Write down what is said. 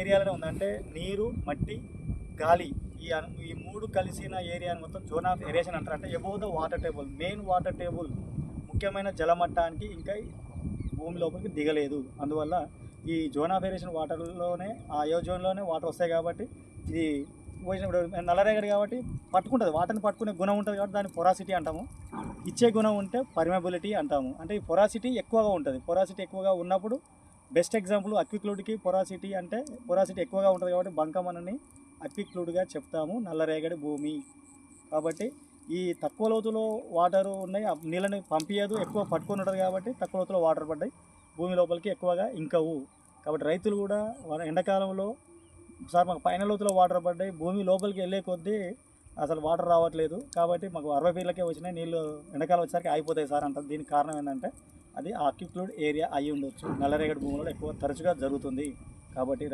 ఏరియాలోనే ఉంది. అంటే నీరు మట్టి గాలి ఈ ఈ మూడు కలిసిన ఏరియా మొత్తం జోన్ ఆఫ్ ఏరియేషన్ అంటారు. అంటే above the water table main water table ముఖ్యమైన జలమట్టానికి ఇంకా భూమి లోపలికి దిగలేదు. అందువల్ల ఈ జోన్ ఆఫ్ ఏరియేషన్ వాటర్లోనే ఆ అయో జోన్లోనే వాటర్ వస్తాయి కాబట్టి ఇది పోసినప్పుడు నల్లరేగడి కాబట్టి పట్టుకుంటుంది. వాటర్ని పట్టుకునే గుణం ఉంటుంది కాబట్టి దాన్ని పొరాసిటీ అంటాము. ఇచ్చే గుణం ఉంటే పర్మబిలిటీ అంటాము. అంటే ఈ పొరాసిటీ ఎక్కువగా ఉంటుంది. పొరాసిటీ ఎక్కువగా ఉన్నప్పుడు బెస్ట్ ఎగ్జాంపుల్ అక్విక్లూడ్కి పొరాసిటీ అంటే పొరాసిటీ ఎక్కువగా ఉంటుంది కాబట్టి బంకమనని అక్విక్లూడ్గా చెప్తాము నల్లరేగడి భూమి. కాబట్టి ఈ తక్కువ లోతులో వాటర్ ఉన్నాయి నీళ్ళని పంపించదు ఎక్కువ పట్టుకొని ఉంటుంది కాబట్టి తక్కువ లోతులో వాటర్ పడ్డాయి భూమి లోపలికి ఎక్కువగా ఇంకవు. కాబట్టి రైతులు కూడా ఎండాకాలంలో సార్ మాకు పైన లోతులో వాటర్ పడ్డాయి భూమి లోపలికి వెళ్ళే కొద్దీ అసలు వాటర్ రావట్లేదు. కాబట్టి మాకు అరవై ఫీట్లకే వచ్చినాయి నీళ్ళు ఎండాకాలం వచ్చేసరికి ఆగిపోతాయి సార్ అంటారు. దీనికి కారణం ఏంటంటే అది ఆక్యుప్లోడ్ ఏరియా అయి ఉండొచ్చు. నల్లరేగడి భూములలో ఎక్కువ తరచుగా జరుగుతుంది. కాబట్టి